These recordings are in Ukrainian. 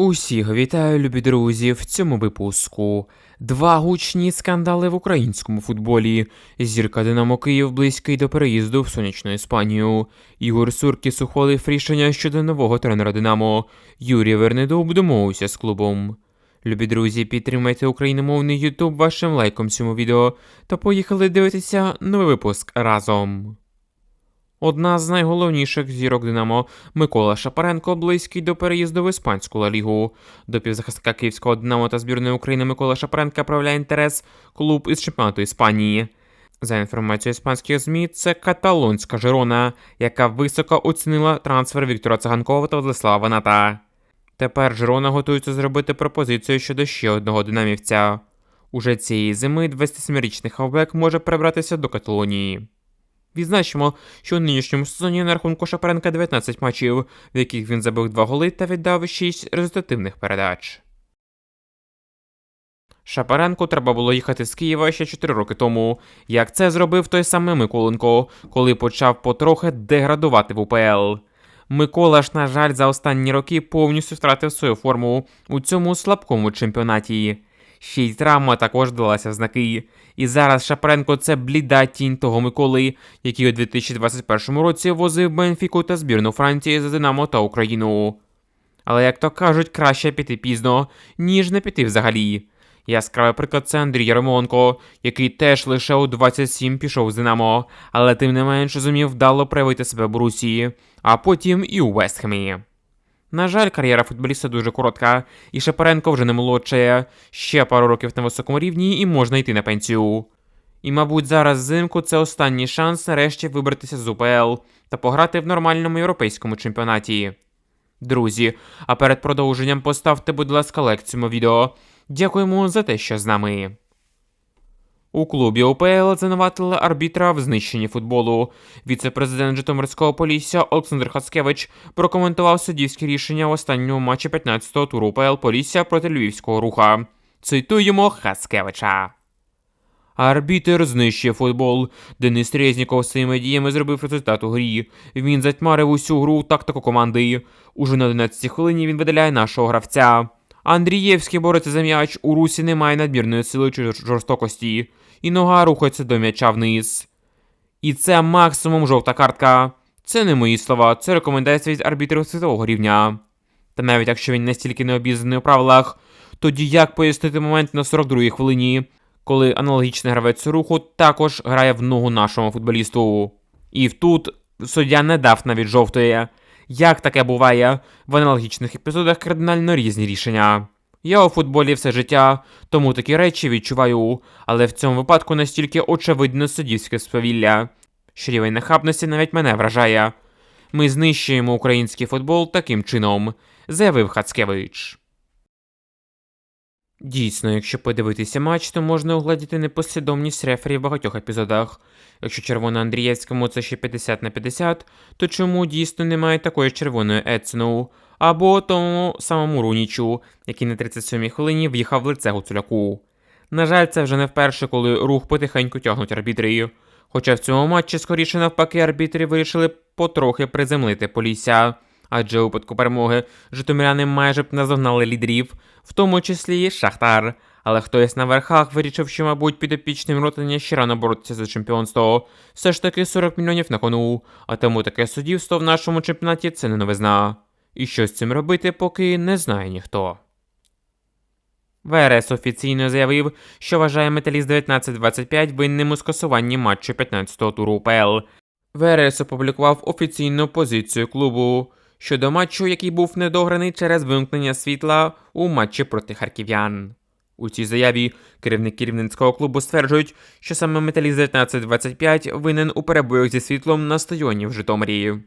Усіх вітаю, любі друзі, в цьому випуску. Два гучні скандали в українському футболі. Зірка Динамо Київ близький до переїзду в сонячну Іспанію. Ігор Суркіс ухвалив рішення щодо нового тренера Динамо. Юрій Вернедуб домовився з клубом. Любі друзі, підтримайте україномовний Ютуб вашим лайком цьому відео та поїхали дивитися новий випуск разом. Одна з найголовніших зірок Динамо Микола Шапаренко близький до переїзду в іспанську Ла Лігу. До півзахисника Київського Динамо та збірної України Микола Шапаренка проявляє інтерес клуб із чемпіонату Іспанії. За інформацією іспанських ЗМІ, це каталонська Жирона, яка високо оцінила трансфер Віктора Циганкова та Владислава Ваната. Тепер Жирона готується зробити пропозицію щодо ще одного динамівця. Уже цієї зими 27-річний хавбек може перебратися до Каталонії. Відзначимо, що у нинішньому сезоні на рахунку Шапаренка 19 матчів, в яких він забив 2 голи та віддав 6 результативних передач. Шапаренку треба було їхати з Києва ще 4 роки тому, як це зробив той самий Миколенко, коли почав потрохи деградувати в УПЛ. Микола ж, на жаль, за останні роки повністю втратив свою форму у цьому слабкому чемпіонаті. Ще й травма також далася в знаки. І зараз Шапаренко це бліда тінь того Миколи, який у 2021 році возив Бенфіку та збірну Франції за Динамо та Україну. Але, як то кажуть, краще піти пізно, ніж не піти взагалі. Яскравий приклад це Андрій Ярмоленко, який теж лише у 27 пішов з Динамо, але тим не менш зумів вдало проявити себе в Борусії, а потім і у Вестхемі. На жаль, кар'єра футболіста дуже коротка, і Шапаренко вже не молодшає, ще пару років на високому рівні і можна йти на пенсію. І, мабуть, зараз взимку це останній шанс нарешті вибратися з УПЛ та пограти в нормальному європейському чемпіонаті. Друзі, а перед продовженням поставте, будь ласка, лайк цьому відео. Дякуємо за те, що з нами. У клубі УПЛ звинуватили арбітра в знищенні футболу. Віце-президент Житомирського полісся Олександр Хацкевич прокоментував суддівське рішення в останньому матчі 15-го туру УПЛ Полісся проти Львівського руха. Цитуємо Хацкевича. Арбітер знищує футбол. Денис Резніков своїми діями зробив результат у грі. Він затьмарив усю гру тактику команди. Уже на 11 хвилині він видаляє нашого гравця. Андрієвський бореться за м'яч, у русі немає надмірної сили чи жорстокості, і нога рухається до м'яча вниз. І це максимум жовта картка. Це не мої слова, це рекомендація від арбітрів світового рівня. Та навіть якщо він настільки не обізнаний у правилах, тоді як пояснити момент на 42-й хвилині, коли аналогічний гравець руху також грає в ногу нашому футболісту. І тут суддя не дав навіть жовтої. Як таке буває в аналогічних епізодах кардинально різні рішення. Я у футболі все життя, тому такі речі відчуваю, але в цьому випадку настільки очевидно суддівське сповілля, що рівень нахабності навіть мене вражає. Ми знищуємо український футбол таким чином, заявив Хацкевич. Дійсно, якщо подивитися матч, то можна угладіти непослідовність рефері в багатьох епізодах. Якщо червона Андрієвському це ще 50 на 50, то чому дійсно немає такої червоної Ецену? Або тому самому Рунічу, який на 37-й хвилині в'їхав в лице Гуцуляку. На жаль, це вже не вперше, коли рух потихеньку тягнуть арбітрі. Хоча в цьому матчі скоріше навпаки арбітрі вирішили потрохи приземлити Полісся. Адже у випадку перемоги житомиряни майже б наздогнали лідерів, в тому числі і Шахтар. Але хтось на верхах вирішив, що, мабуть, підопічним ротання ще рано боротися за чемпіонство. Все ж таки 40 мільйонів на кону, а тому таке суддівство в нашому чемпіонаті це не новизна. І що з цим робити, поки не знає ніхто. ВРС офіційно заявив, що вважає металіст 1925 винним у скасуванні матчу 15-го туру УПЛ. ВРС опублікував офіційну позицію клубу щодо матчу, який був недограний через вимкнення світла у матчі проти харків'ян. У цій заяві керівник керівницького клубу стверджують, що саме металіст 1925 винен у перебоях зі світлом на стадіоні в Житомирі.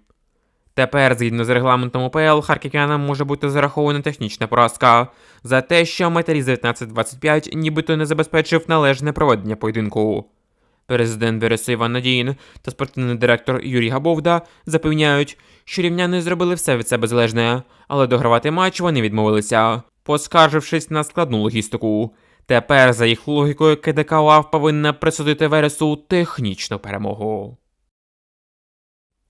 Тепер, згідно з регламентом УПЛ, харків'янам може бути зарахована технічна поразка за те, що металіст 1925 нібито не забезпечив належне проведення поєдинку. Президент ВРС Іван Надіїн та спортивний директор Юрій Габовда запевняють, що рівняни зробили все від себе залежне, але догравати матч вони відмовилися, поскаржившись на складну логістику. Тепер, за їх логікою, КДК УАВ повинна присудити Вересу технічну перемогу.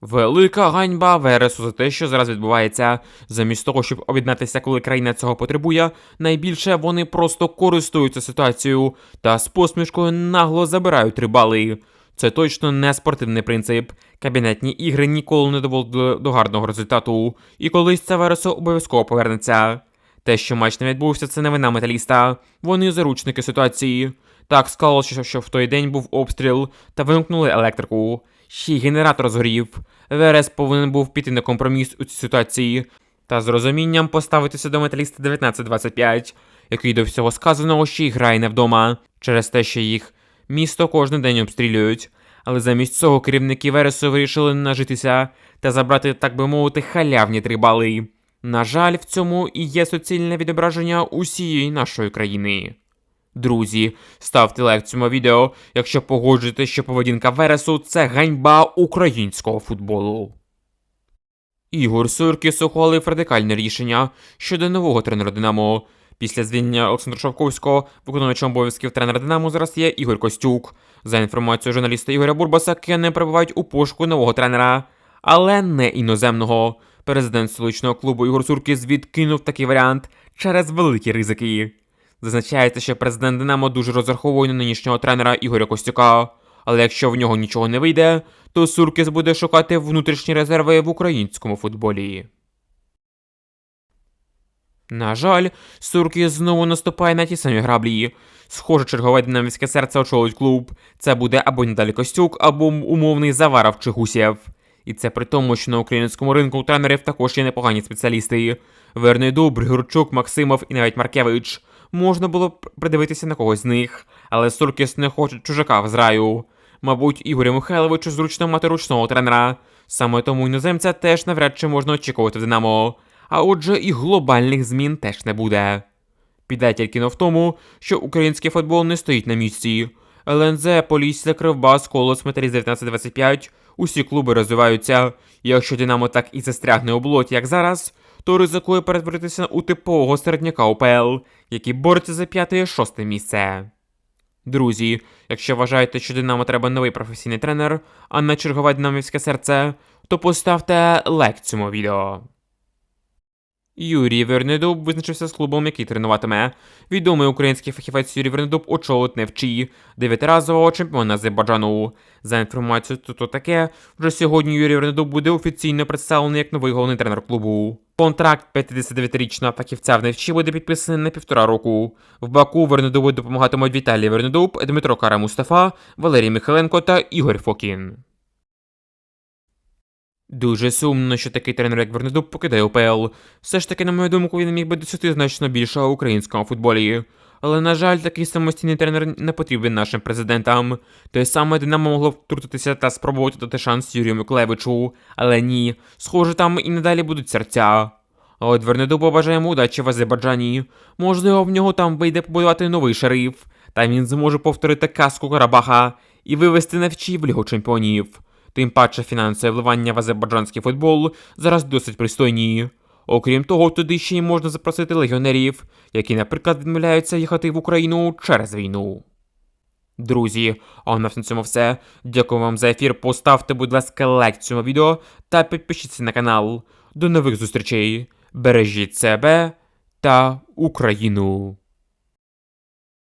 Велика ганьба Вересу за те, що зараз відбувається. Замість того, щоб об'єднатися, коли країна цього потребує, найбільше вони просто користуються ситуацією та з посмішкою нагло забирають три бали. Це точно не спортивний принцип. Кабінетні ігри ніколи не доводили до гарного результату, і колись це Вересу обов'язково повернеться. Те, що матч не відбувся, це не вина металіста. Вони заручники ситуації. Так склалося, що в той день був обстріл та вимкнули електрику. Ще й генератор згорів. Верес повинен був піти на компроміс у цій ситуації та з розумінням поставитися до металіста 1925, який до всього сказаного ще й грає не вдома, через те, що їх місто кожен день обстрілюють. Але замість цього керівники Вересу вирішили нажитися та забрати, так би мовити, халявні три бали. На жаль, в цьому і є суцільне відображення усієї нашої країни. Друзі, ставте лайк цьому відео, якщо погоджуєте, що поведінка Вересу це ганьба українського футболу. Ігор Суркіс ухвалив радикальне рішення щодо нового тренера Динамо. Після звільнення Олександра Шовковського, виконуючим обов'язків тренера Динамо зараз є Ігор Костюк. За інформацією журналіста Ігоря Бурбаса, кияни перебувають у пошуку нового тренера, але не іноземного. Президент столичного клубу Ігор Суркіс відкинув такий варіант через великі ризики. Зазначається, що президент Динамо дуже розраховує на нинішнього тренера Ігоря Костюка. Але якщо в нього нічого не вийде, то Суркіс буде шукати внутрішні резерви в українському футболі. На жаль, Суркіс знову наступає на ті самі граблі. Схоже, чергове динамівське серце очолить клуб. Це буде або Наталі Костюк, або умовний Заваров чи Гусєв. І це при тому, що на українському ринку у тренерів також є непогані спеціалісти. Вернейдуб, Григорчук, Максимов і навіть Маркевич. Можна було б придивитися на когось з них, але Суркіс не хоче чужака в зраю. Мабуть, Ігорю Михайловичу зручно мати ручного тренера. Саме тому іноземця теж навряд чи можна очікувати в Динамо. А отже, і глобальних змін теж не буде. Піде тільки но в тому, що український футбол не стоїть на місці. ЛНЗ, Полісся, Кривбас, Колос, Металіст 1925 – усі клуби розвиваються. Якщо Динамо так і застрягне у болоті, як зараз, то ризикує перетворитися у типового середняка УПЛ, який бореться за п'яте і шосте місце. Друзі, якщо вважаєте, що Динамо треба новий професійний тренер, а не чергове динамівське серце, то поставте лайк цьому відео. Юрій Вернедуб визначився з клубом, який тренуватиме. Відомий український фахівець Юрій Вернедуб очолить Невчі, дев'ятиразового чемпіона Азербайджану. За інформацією то таке, вже сьогодні Юрій Вернедуб буде офіційно представлений як новий головний тренер клубу. Контракт 59-річного фахівця в Невчі буде підписаний на півтора року. В Баку Вернедубу допомагатимуть Віталій Вернедуб, Дмитро Кара Мустафа, Валерій Михайленко та Ігор Фокін. Дуже сумно, що такий тренер, як Вернедуб, покидає УПЛ. Все ж таки, на мою думку, він міг би досягти значно більшого у українському футболі. Але, на жаль, такий самостійний тренер не потрібен нашим президентам. Те саме Динамо могло втрутитися та спробувати дати шанс Юрію Миколевичу. Але ні, схоже, там і надалі будуть серця. От Вернедубу бажаємо удачі в Азербайджані. Можливо, в нього там вийде побудувати новий шериф, та він зможе повторити казку Карабаха і вивести навчі в Лігу чемпіонів. Тим паче фінансове вливання в азербайджанський футбол зараз досить пристойні. Окрім того, туди ще й можна запросити легіонерів, які, наприклад, відмовляються їхати в Україну через війну. Друзі, а на цьому все. Дякую вам за ефір. Поставте, будь ласка, лайк цьому відео та підпишіться на канал. До нових зустрічей. Бережіть себе та Україну.